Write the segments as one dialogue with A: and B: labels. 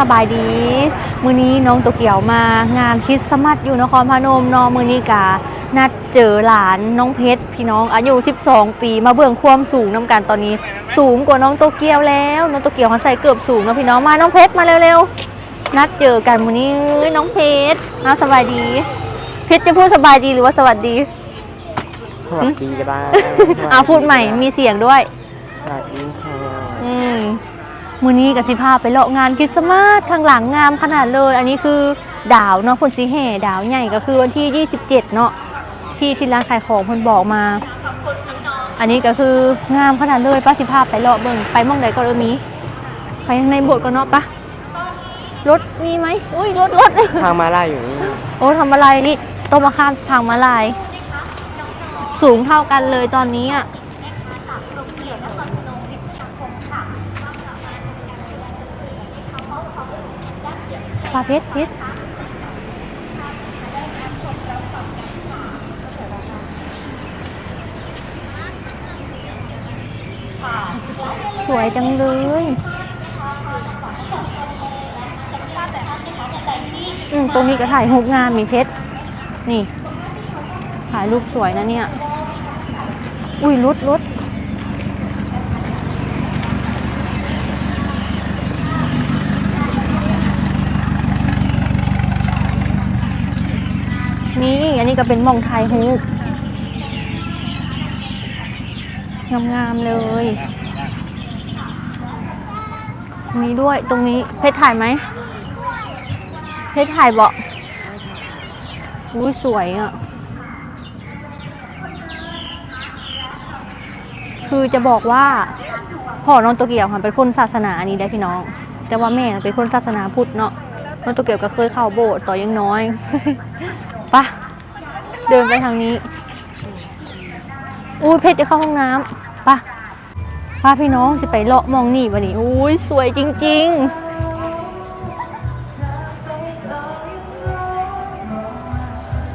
A: สบายดี มื้อนี้น้องโตเกียวมางานคริสต์มาสอยู่นครพนมเนอมื้อนี้กานัดเจอหลานน้องเพชรพี่น้องอายุ 12 ปีมาเบิ่งความสูงน้ำกันตอนนี้ สูงกว่าน้องโตเกียวแล้ว น้องโตเกียวเขาใส่เกือบสูงนะพี่น้องมาน้องเพชรมาเร็วๆนัดเจอกันมื้อนี้เอ้ยน้องเพชรอ้าวสบายดี เพชรจะพูดสบายดีหรือว่าสวัสดี
B: สวัสดีก็ได้
A: อ้าวพูดใหม่มีเสียงด้วย
B: สวัสดีค่ะ
A: อืม มือนี้กับสิพาไปเลาะงานคริสต์มาสข้างหลังงามขนาดเลย อันนี้คือดาวเนาะคนสีแห่ดาวใหญ่ก็คือวันที่ 27 เนาะที่ที่ร้านขายของเพิ่นบอกมา อันนี้ก็คืองามขนาดเลยป้าสิพาไปเลาะเบิ่งไปหมองใดก็เออมีไปข้างในโบสถ์ก็เนาะปะรถมีไหมอุ้ยรถรถ
B: ทางมาลายอยู่นี่
A: โอ้ทำอะไรนี่ต้มมาข้ามทางมาลาย สูงเท่ากันเลยตอนนี้อะ ปลาเพชรเพชรสวยจังเลยอืมตรงนี้ก็ถ่ายรูปงามมีเพชร นี่ ถ่ายรูปสวยนะเนี่ย อุ้ยรถรถ นี่ อันนี้ก็เป็นมองถ่ายรูปงามๆเลย ตรงนี้ด้วย ตรงนี้ เพชรถ่ายไหม เพชรถ่ายเบาอุ้ยสวยอะ คือจะบอกว่าพ่อน้องโตเกียวค่ะเป็นคนศาสนานี้ได้พี่น้อง แต่ว่าแม่เป็นคนศาสนาพุทธเนาะน้องโตเกียวก็เคยเข้าโบสถ์ต่อยังน้อย ปะเดินไปทางนี้ อุ้ยเพชรจะเข้าห้องน้ำไปะพาพี่น้องจะไปเลาะมองนี่วันนี้อุ้ยสวยจริง ๆ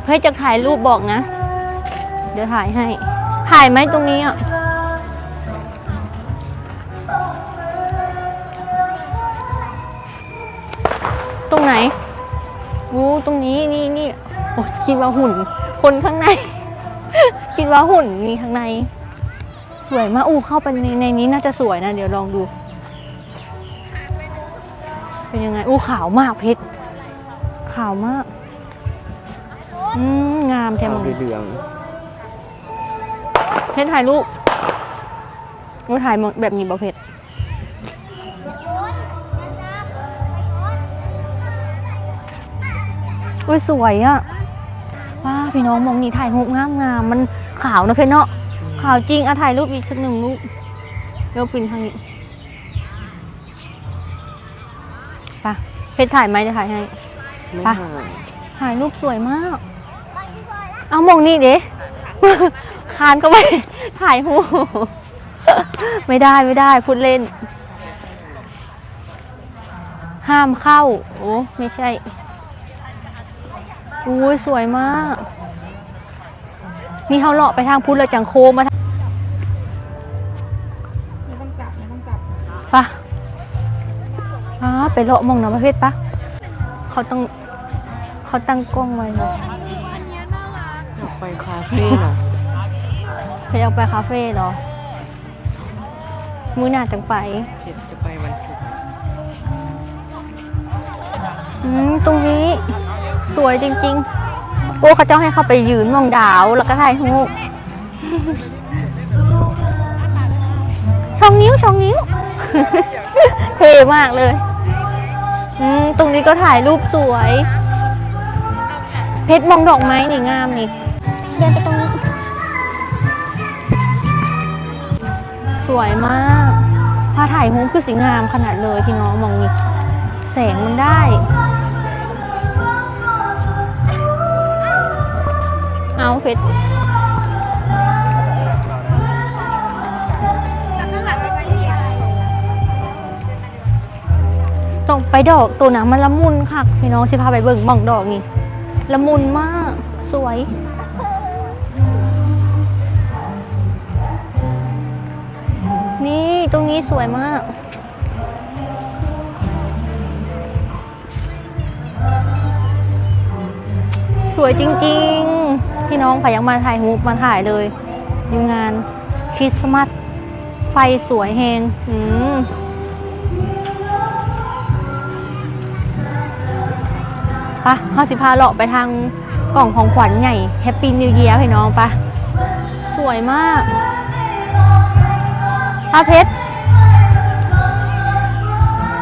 A: เพชรจะถ่ายรูปบอกนะ เดี๋ยวถ่ายให้ ถ่ายไหมตรงนี้อะ คิดว่าหุ่น คนข้างใน คิดว่าหุ่นมีข้างใน สวยมากอู้เข้าไปในในนี้น่าจะสวยนะ เดี๋ยวลองดู เป็นยังไงอู้ขาวมากเพชรขาวมากอืมงามแท้
B: ทาง
A: มึง
B: เหลือง
A: เพชรถ่ายรูปมึงถ่ายแบบนี้บ่เพชรอุ้ยสวยอะว้า พี่น้องมองนี่ถ่ายรูปงามงามมันขาวนะเพชรเนาะขาวจริงอะถ่ายรูปอีกสักหนึ่งรูปเดี๋ยวปินทางนี้ไปะเพชรถ่ายไหมจะถ่ายให้
B: ไปห่าง
A: ถ่ายรูปสวยมาก เอามองนี่เด้คานเข้าไปถ่ายหูไม่ได้ไม่ได้พูดเล่น ห้ามเข้า โอ้ไม่ใช่อุ้ยสวยมาก นี่เขาเลาะไปทางพุทธแล้วจังโคมมาทางปะอ่าไปเลาะมองน้ำประเภทปะเขาต้องเขาตั้งกล้องไว้เนาะ
B: อยากไปคาเฟ่น่ะ
A: เพชรอยากไปคาเฟ่เหรอมื้อหน้าจังไป
B: เพชรจะไปวันศุกร์
A: อืมตรงนี้สวยจริงๆโอ้เขาเจ้าให้เข้าไปยืนมองดาวแล้วก็ถ่ายรูปช่องนิ้วช่องนิ้ว เท่มากเลยอืมตรงนี้ก็ถ่ายรูปสวย เพชรมองดอกไม้นี่งามนี่ เดินไปตรงนี้ สวยมากพาถ่ายรูปคือสีงามขนาดเลยพี่น้องมองนี่แสงมันได้าเพชรต้องไปดอกตัวนั้นมันละมุนค่ะพี่น้องสิพาไปเบิ่งบ่องดอกนี่ละมุนมากสวยนี่ตรงนี้สวยมาก สวยจริง ๆ พี่น้องพายังมาถ่ายรูปมาถ่ายเลย อยู่งานคริสต์มาสไฟสวยแฮงอืมปะห้าสิพาเลาะไปทางกล่องของขวัญใหญ่แฮปปี้นิวเยียร์พี่น้องปะสวยมากพระเพชร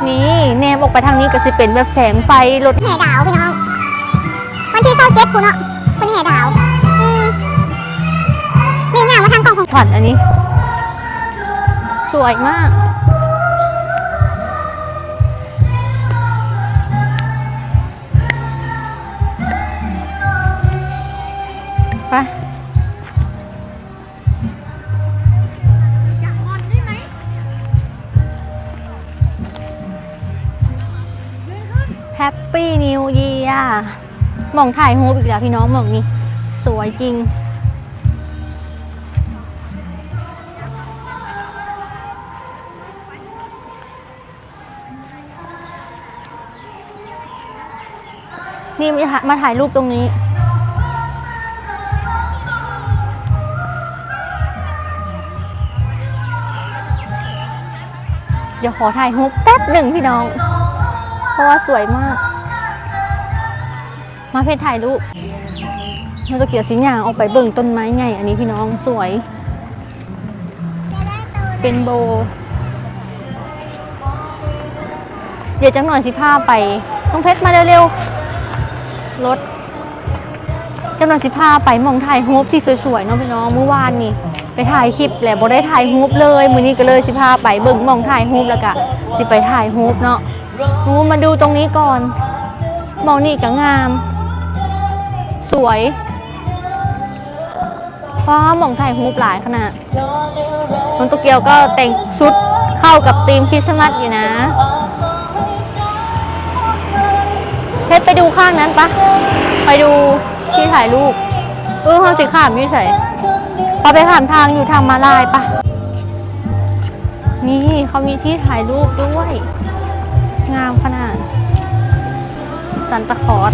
A: นี่แนมออกไปทางนี้ก็สิเป็นแบบแสงไฟรถ
C: แห่ดาวพี่น้อง วันที่เศร้าเจ็ดคุณเนาะเป็นแห่ดาว ของ
A: ขวัญอันนี้ สวยมาก ไปแฮปปี้นิว e ยีร์มองถ่ายรูปอีกแล้วพี่น้องมองนี่ สวยจริงี่มาถ่ายมาถ่ายรูปตรงนี้เดี๋ยวขอถ่ายรูปแป๊บหนึ่งพี่น้อง เพราะว่าสวยมาก มาเพจถ่ายรูปเราจะเกี่ยวสิญญางออกไปเบิ่งต้นไม้ใหญ่ อันนี้พี่น้องสวย เป็นโบ เดี๋ยวจังหน่อยสิพาไป ต้องเพชรมาเร็วๆ รถจังหน่อยสิพาไปมองถ่ายรูปที่สวยๆเนาะพี่น้องเมื่อวานนี่ไปถ่ายคลิปแหละบ่ได้ถ่ายรูปเลยมื้อนี้ก็เลยสิพาไปเบิ่งมองถ่ายรูปแล้วก็สิไปถ่ายรูปเนาะนูมาดูตรงนี้ก่อนมองนี่ก็งาม สวยว้ามองถ่ายรูปหลายขนาดน้องโตเกียวก็แต่งชุดเข้ากับธีมคริสต์มาสอยู่นะ ชรไปดูข้างนั้นปะไปดูที่ถ่ายรูปเออห้องสีขามอยู่ใส่ปะไปขามทางอยู่ทางมาลายปะนี่เขามีที่ถ่ายรูปด้วย งามขนาดซันตาคอส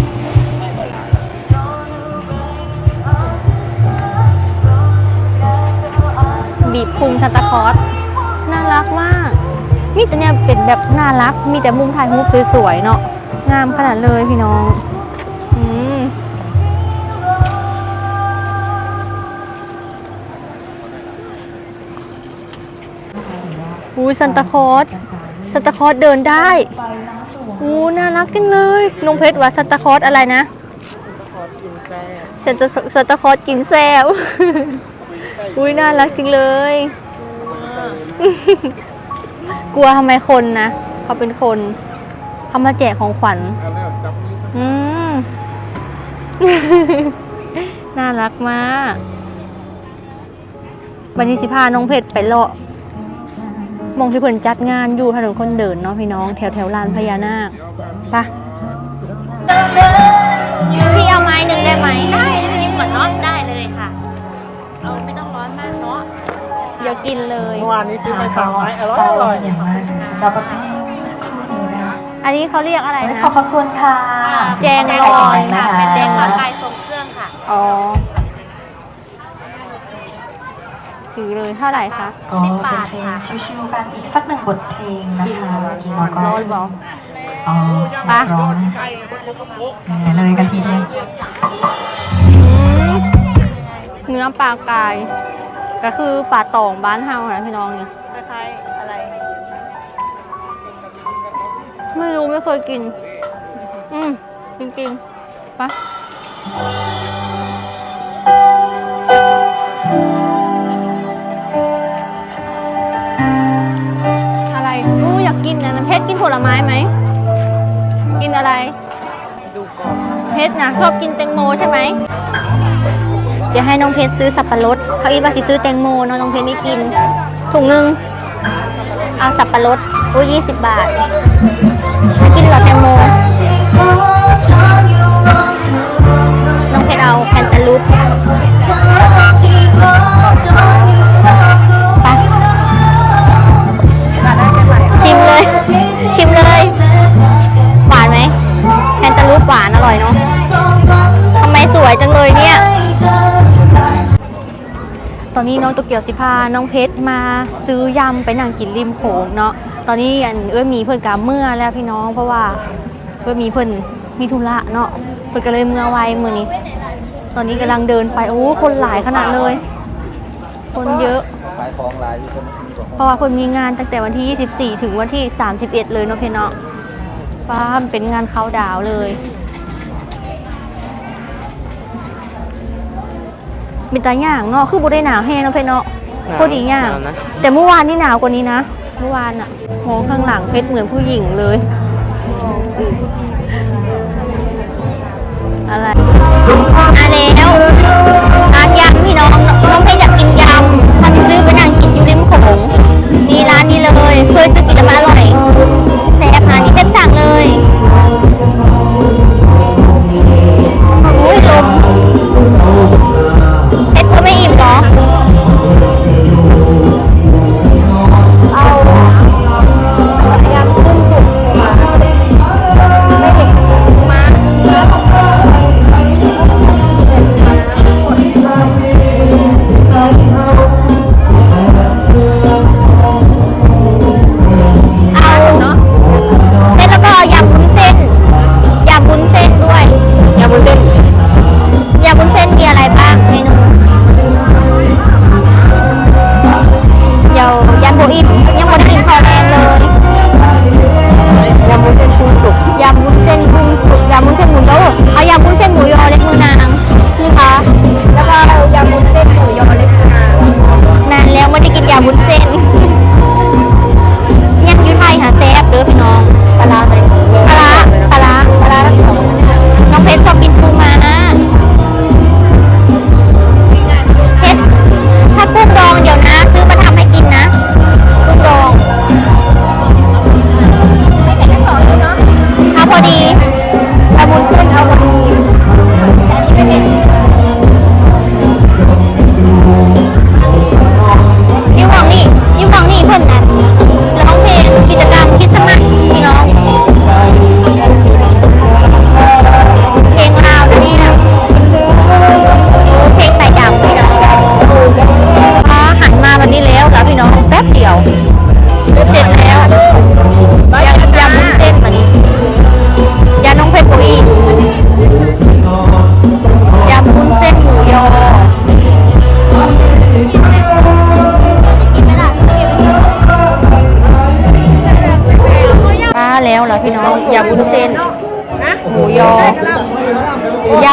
A: บีบพุงซันตาคอสน่ารักมาก มีแต่เนี่ยเป็นแบบน่ารัก มีแต่มุมถ่ายรูปสวยๆเนาะ งามขนาดเลยพี่น้องอืมอู้ซันตาคอสซันตาคอสเดินได้อู้น่ารักจังเลยนงเพชรว่าซันตาคอสอะไรนะ
B: ขอกินแซ่
A: ซันตาซันตาคอสกินแซวอุ้ยน่ารักจริงเลย กลัวทำไมคนนะเขาเป็นคน เขามาแจกของขวัญอืม น่ารักมากวันนี้สิพาน้องเพชรไปเลาะมองที่เพิ่นจัดงานอยู่ถนนคนเดินเนาะพี่น้องแถวแถวลานพญานาคไปะพี่เอาไม้หนึ่งได้ไหมได้ชิมก่อนเนาะได้เลยค่ะเอาไม่ต้องร้อนมากเนาะเดี๋ยวกินเลย
B: เมื่อวานนี้ซื้อไปสามไม้อร่อย
D: ซ
B: อร่อย
D: เป็นอย่างมากเลยสำหรับประเภทสักครู่นี้นะคะ
A: อันนี้เขาเรียกอะไร
D: เอ้ย
A: นะ
D: ขอบพระคุณค่ะ
A: แจงลอน
D: นะ
A: ค่ะ
D: คะ
A: เป็นแจงลอนลายทรงเครื่องค่ะ อ๋อถือเลยเท่าไหร่คะ
D: ก็เป็นเพลงชิวๆกันอีกสักหนึ่งบทเพลงนะคะเมื่อกี้เราก็
A: ร้อนบอก
D: อ๋อ
A: ปะ
D: ร้องเหนื่อยเลยกันทีเดียว
A: เนื้อปลากาย ก็คือปลาตองบ้านเฮานะพี่น้องเนี่ยคล้าย ไม่รู้ไม่เคยกิน อืมจริงๆปอะไรอู้อยากกินนะน้ำเพชรกินผลไม้ไหม กินอะไร
B: ดูก่อน
A: เพชรนะชอบกินแตงโมใช่ไหม เดี๋ยวให้น้องเพชรซื้อสับปะรดเขาอีบาสิซื้อแตงโมเนาะน้องเพชรไม่กินถุงหนึ่งเอาสับปะรดโอ้ยี่สิบบาท กินหลอดแตงโม น้องเพชรเอาแคนตาลูปชิมเลย ชิมเลย หวานไหมแคนตาลูปหวานอร่อยเนาะทำไมสวยจังเลยเนี่ย ตอนนี้น้องตุ๊กเกียวสิพาน้องเพชรมาซื้อยำไปนั่งกินริมโขงเนาะ ตอนนี้อันเอ้ยมีเพื่อนกาเมื่อแล้วพี่น้องเพราะว่าเอ้ยมีเพื่อนมีธุระเนาะเพื่อนก็เลยเมื่อไวมือนี้ ตอนนี้กำลังเดินไปโอ้คนหลายขนาดเลย คนเยอะ
B: ขายของหลายอยู่คนที่บอก
A: เพราะว่าคนมีงานตั้งแต่วันที่ 24 ถึงวันที่ 31 เลยเนาะเพนเนาะฟ้ามันเป็นงานเขาน์ดาวน์เลยมีตาย่างเนาะคือบุได้หนาวแห้งเนาะเพนเนาะโคตรดีย่าง
B: นะ
A: แต่เมื่อวานนี่หนาวกว่านี้นะ เมื่อวานอะโหข้างหลังเพชรเหมือนผู้หญิงเลย อะไรมาแล้วร้านยำพี่น้องน้องเพชรอยากกินยำถ้าจะซื้อไปนั่งกินอยู่ริมโขงนี่ร้านนี้เลยเคยซื้อกินแล้วมันอร่อยแซ่บหานี่เพชรสั่งเลยอุ้ยลม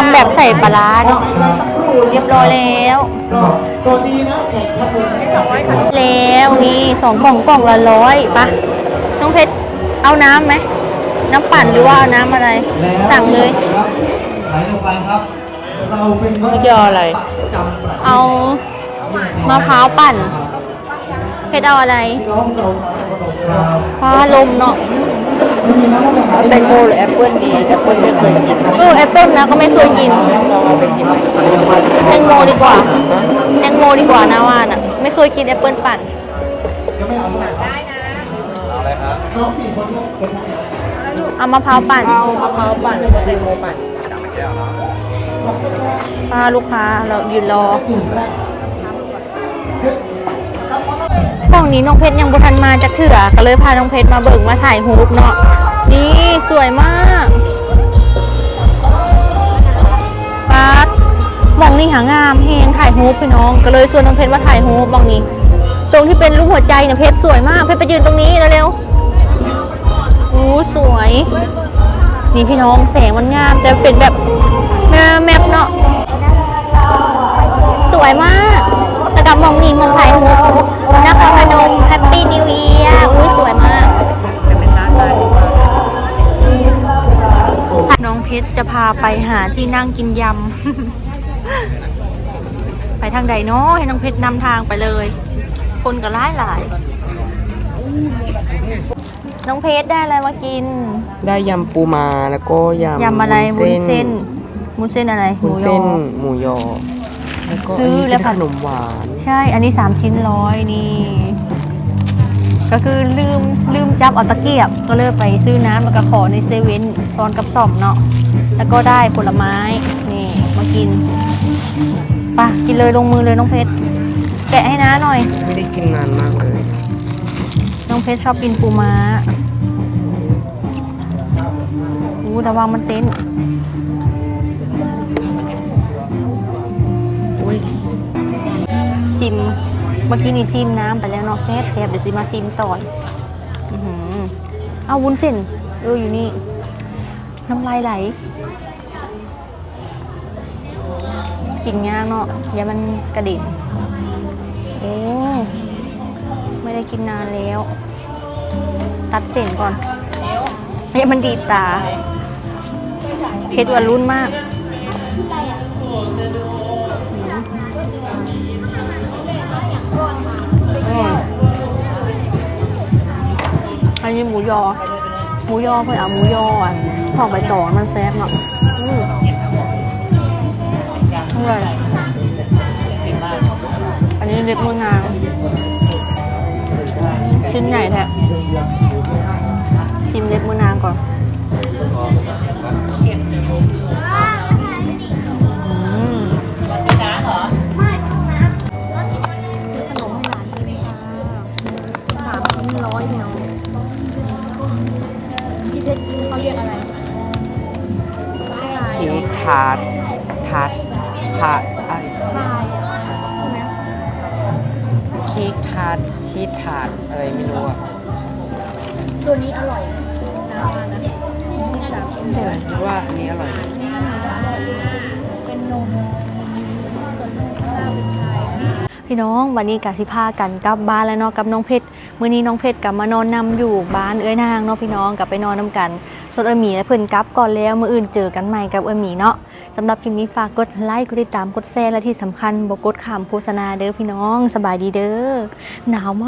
A: ำแบบใส่ปลาร้าเนาะเรียบร้อยแล้วแล้วนี่สองกล่องกล่องละร้อยปะน้องเพชรเอาน้ำไหมน้ำปั่นหรือว่าเอาน้ำอะไร สั่งเลย
E: ไหลลงไปครับเราเป็น
B: เมื่อกี้เอาอะไร
A: เอามะพร้าวปั่น เพชรเอาอะไร
E: น้องเราประสบการณ์
A: ฟ้าลมเนาะ
B: เอาแตงโมหรือแอปเปิ้ลดีแอปเปิ้ลไม่เคยกิน
A: เออแอปเปิ้ลนะก็ไม่เคยกิน
B: ลองเอาไปชิม
A: แตงโมดีกว่าแตงโมดีกว่านะว่านอะ ไม่เคยกินแอปเปิลปั่น
B: เอาอะไรครับ
A: เอามะพร้าวปั่น
B: เอามะพร้าวปั่นกับแตงโมปั่น
A: ป้าลูกค้าเรายืนรอ ห้องนี้น้องเพชรยังบุทันมาจากเถื่อก็เลยพาน้องเพชรมาเบิ่งมาถ่ายรูปเนาะนี่สวยมากป้ามองนี่หางามเฮงถ่ายรูปพี่น้อง ก็เลยชวนน้องเพชรมาถ่ายรูปมองนี้ ตรงที่เป็นรูปหัวใจเนี่ยเพชรสวยมากเพชรไปยืนตรงนี้เร็วๆอู้สวย นี่พี่น้องแสงมันงามแต่เป็นแบบแม่แมปเนาะสวยมาก กับมองนีมองไทยหูนครพนมแฮปปี้นิวเอียร์อุ้ยสวยมาก น้องเพชรจะพาไปหาที่นั่งกินยำ ไปทางใดเนาะให้น้องเพชรนำทางไปเลย คนก็หลายหลาย น้องเพชรได้อะไรมากิน
B: ได้ยำปูมาแล้วก็ยำ
A: ยำอะไรวุ้นเส้นวุ้นเส้นอะไรหมู
B: เส้นหมูยอ แล้วก็
A: ซื้
B: อ
A: แล้
B: เป็
A: วนผั
B: ขนมหวาน
A: ใช่ อันนี้สามชิ้นร้อยนี่ ก็คือลืมลืมจับเอาตะเกียบ ก็เลยไปซื้อน้ำแล้วก็ขอในเซเว่นตอนกับซ่อมเนาะ แล้วก็ได้ผลไม้นี่มากินไป่ะกินเลยลงมือเลยน้องเพชรแะให้น้าหน่อย
B: ไม่ได้กินนานมากเลย
A: น้องเพชรชอบกินปูม้าอู้ระวังมันเต้น เมื่อกี้นี่ซิมน้ำไปแล้วเนาะแซ่บแซ่บเดี๋ยวซิมาซิมต่อยอื้อหือเอาวุ้นเส้นเอออยู่นี่น้ำลายไหลกินยากเนาะอย่ามันกระเด็นโอ้ไม่ได้กินนานแล้ว ตัดเส้นก่อนอย่ามันดีตาเผ็ดหวานรุ่นมาก อันนี้หมูยอ หมูยอเพื่อเอาหมูยออะทอกใบตองมันแซ่บเนาะอืมอร่อยอันนี้เล็บมือนางชิ้นใหญ่แท้ชิมเล็บมือนางก่อนาร์
B: ตทาร์ตทาร์ตอะไร
A: พายใช่ไหม
B: เค้กทาร์ตชีสทาร์ตอะไรไม่รู้อะ
A: ตัวนี้อร่อยนะนะ
B: แต่ว่าอันนี้อร่อย
A: เป็นนมพี่น้องวันนี้กาสิพากันกลับบ้านแล้วเนาะกับน้องเพชรมื้อนี้น้องเพชรกลับมานอนนำอยู่บ้านเอ้ยนางเนาะพี่น้องกลับไปนอนนํกัน ส่วนเอ้ยหมีและเพื่อนกลับก่อนแล้วมืออื่นเจอกันใหม่กับเอ้ยหมีเนาะสำหรับคลิปนี้ฝากกดไลค์กดติดตามกดแชร์และที่สำคัญบอกกดข้ามโฆษณาเด้อพี่น้องสบายดีเด้อหนาวมาก